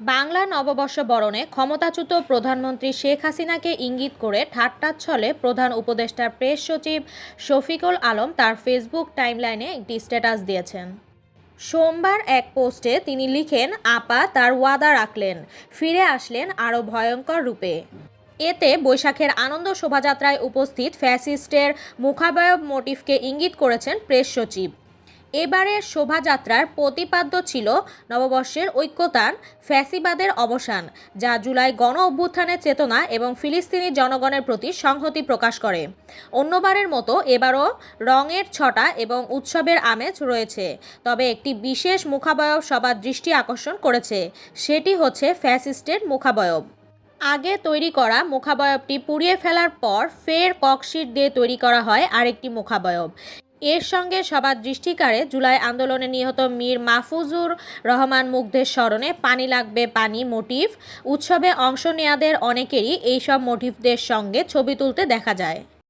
বাংলা নববর্ষ বরণে ক্ষমতাচ্যুত প্রধানমন্ত্রী শেখ হাসিনাকে ইঙ্গিত করে ঠাট্টার ছলে প্রধান উপদেষ্টার প্রেস সচিব শফিকুল আলম তার ফেসবুক টাইমলাইনে একটি স্ট্যাটাস দিয়েছেন। সোমবার এক পোস্টে তিনি লিখেন, আপা তার ওয়াদা রাখলেন, ফিরে আসলেন আরও ভয়ঙ্কর রূপে। এতে বৈশাখের আনন্দ শোভাযাত্রায় উপস্থিত ফ্যাসিস্টের মুখাবয়ব মোটিফকে ইঙ্গিত করেছেন প্রেস সচিব। এবারের শোভাযাত্রার প্রতিপাদ্য ছিল নববর্ষের ঐক্যতান ফ্যাসিবাদের অবসান, যা জুলাই গণ অভ্যুত্থানের চেতনা এবং ফিলিস্তিনি জনগণের প্রতি সংহতি প্রকাশ করে। অন্যবারের মতো এবারও রঙের ছটা এবং উৎসবের আমেজ রয়েছে, তবে একটি বিশেষ মুখাবয়ব সবার দৃষ্টি আকর্ষণ করেছে, সেটি হচ্ছে ফ্যাসিস্টের মুখাবয়ব। আগে তৈরি করা মুখাবয়বটি পুড়িয়ে ফেলার পর ফের ককশিট দিয়ে তৈরি করা হয় আরেকটি মুখাবয়ব। এর সঙ্গে সবার দৃষ্টিকারে জুলাই আন্দোলনে নিহত মীর মাহফুজুর রহমান মুগ্ধের স্মরণে পানি লাগবে পানি মোটিভ উৎসবে অংশ নেয়াদের অনেকেরই এইসব মোটিভদের সঙ্গে ছবি তুলতে দেখা যায়।